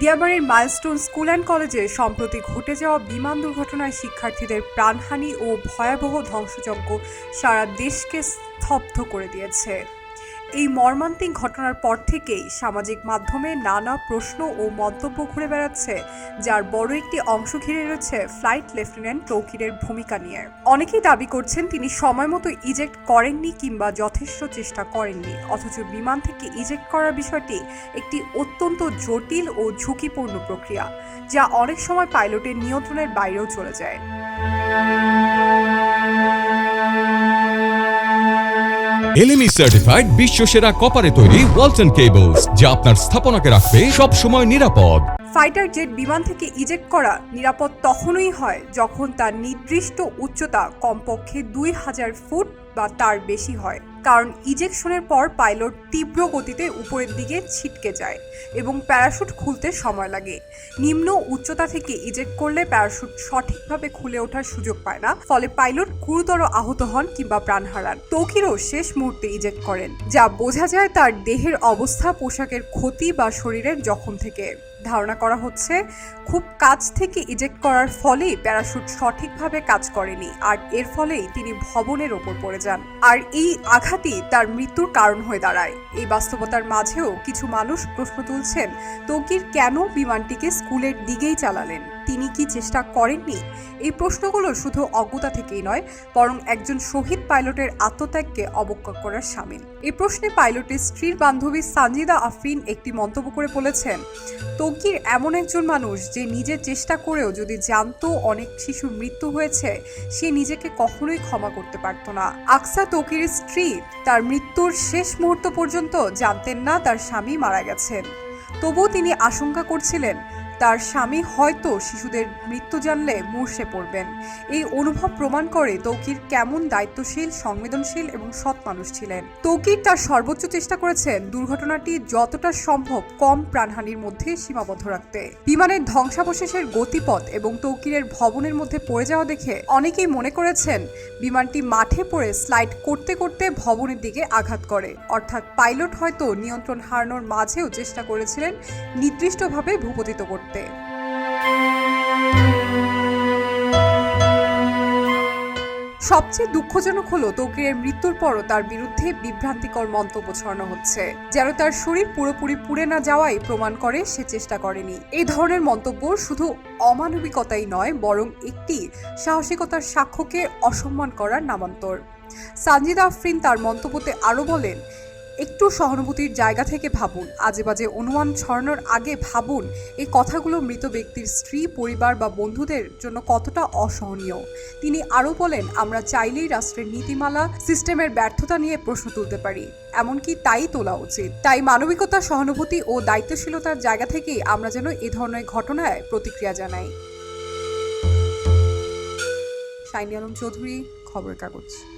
দিয়াবাড়ির milestone school and কলেজে সম্প্রতি ঘটে যাওয়া বিমান দুর্ঘটনায় শিক্ষার্থীদের প্রাণহানি ও ভয়াবহ ধ্বংসযজ্ঞ সারা দেশকে স্তব্ধ করে দিয়েছে। এই মর্মান্তিক ঘটনার পর থেকেই সামাজিক মাধ্যমে নানা প্রশ্ন ও মন্তব্য ঘুরে বেড়াচ্ছে, যার বড় একটি অংশ ঘিরে রয়েছে ফ্লাইট লেফটেন্যান্ট তৌকিরের ভূমিকা নিয়ে। অনেকেই দাবি করছেন তিনি সময় মতো ইজেক্ট করেননি কিংবা যথেষ্ট চেষ্টা করেননি, অথচ বিমান থেকে ইজেক্ট করার বিষয়টি একটি অত্যন্ত জটিল ও ঝুঁকিপূর্ণ প্রক্রিয়া, যা অনেক সময় পাইলটের নিয়ন্ত্রণের বাইরেও চলে যায়। এলএমই সার্টিফাইড বিশ্ব সেরা কপারে তৈরি ওয়ালটন কেবলস যা আপনার স্থাপনাকে রাখবে সব সময় নিরাপদ। ফাইটার জেট বিমান থেকে ইজেক্ট করা নিরাপদ তখনই হয় যখন তার নির্দিষ্ট উচ্চতা কমপক্ষে দুই হাজার ফুট বা তার বেশি হয়, কারণ ইজেকশনের পর পাইলট তীব্র গতিতে উপরের দিকে ছিটকে যায় এবং প্যারাশুট খুলতে সময় লাগে। নিম্ন উচ্চতা থেকে ইজেক্ট করলে প্যারাশুট সঠিকভাবে খুলে ওঠার সুযোগ পায় না, ফলে পাইলট গুরুতর আহত হন কিংবা প্রাণ হারান। তৌকিরও শেষ মুহূর্তে ইজেক্ট করেন, যা বোঝা যায় তার দেহের অবস্থা পোশাকের ক্ষতি বা শরীরের জখম থেকে। ধারণা করা হচ্ছে, খুব কাছ থেকে ইজেক্ট করার ফলেই প্যারাশুট সঠিকভাবে কাজ করেনি, আর এর ফলেই তিনি ভবনের ওপর পড়ে যান। আর এই আঘাতই তার মৃত্যুর কারণ হয়ে দাঁড়ায়। এই বাস্তবতার মাঝেও কিছু মানুষ প্রশ্ন তুলছেন তৌকির কেন বিমানটিকে স্কুলের দিকেই চালালেন? তিনি কি চেষ্টা করেননি? এই প্রশ্নগুলো শুধু অজ্ঞতা থেকেই নয়, বরং একজন শহীদ পাইলটের আত্মত্যাগকে অবজ্ঞা করার সামিল। এই প্রশ্নে পাইলটের স্ত্রীর বান্ধবী সানজিদা আফরিন একটি মন্তব্য করে বলেছেন তৌকির এমন একজন মানুষ যে নিজের চেষ্টা করেও যদি জানতো অনেক শিশুর মৃত্যু হয়েছে, সে নিজেকে কখনোই ক্ষমা করতে পারত না। আকসা তৌকিরের স্ত্রী তার মৃত্যুর শেষ মুহূর্ত পর্যন্ত জানতেন না তার স্বামী মারা গেছেন। তবুও তিনি আশঙ্কা করছিলেন তার স্বামী হয়তো শিশুদের মৃত্যু জানলে মূর্ষে পড়বেন। এই অনুভব প্রমাণ করে তৌকির কেমন দায়িত্বশীল, সংবেদনশীল এবং সৎ মানুষ ছিলেন। তৌকির তার সর্বোচ্চ চেষ্টা করেছেন দুর্ঘটনাটি যতটা সম্ভব কম প্রাণহানির মধ্যে সীমাবদ্ধ রাখতে। বিমানের ধ্বংসাবশেষের গতিপথ এবং তৌকিরের ভবনের মধ্যে পড়ে যাওয়া দেখে অনেকেই মনে করেছেন বিমানটি মাঠে পড়ে স্লাইড করতে করতে ভবনের দিকে আঘাত করে। অর্থাৎ পাইলট হয়তো নিয়ন্ত্রণ হারানোর মাঝেও চেষ্টা করেছিলেন নির্দিষ্টভাবে ভূপতিত করতে। সবচেয়ে দুঃখজনক হলো তৌকিরের মৃত্যুর পরও তার বিরুদ্ধে বিভ্রান্তিকর মন্তব্য ছড়ানো হচ্ছে। যেন তার শরীর পুরোপুরি পুড়ে না যাওয়াই প্রমাণ করে সে চেষ্টা করেনি। এই ধরনের মন্তব্য শুধু অমানবিকতাই নয়, বরং একটি সাহসিকতার সাক্ষ্যকে অসম্মান করার নামান্তর। সানজিদা আফরিন তার মন্তব্যতে আরও বলেন একটু সহানুভূতির জায়গা থেকে ভাবুন। আজে বাজে অনুমান ছড়ানোর আগে ভাবুন, এই কথাগুলো মৃত ব্যক্তির স্ত্রী, পরিবার বা বন্ধুদের জন্য কতটা অসহনীয়। তিনি আরও বলেন, আমরা চাইলেই রাষ্ট্রের নীতিমালা, সিস্টেমের ব্যর্থতা নিয়ে প্রশ্ন তুলতে পারি। এমনকি তাই তোলা উচিত। তাই মানবিকতা, সহানুভূতি ও দায়িত্বশীলতার জায়গা থেকেই আমরা যেন এ ধরনের ঘটনায় প্রতিক্রিয়া জানাই। শাইনি আলম চৌধুরী, খবরের কাগজ।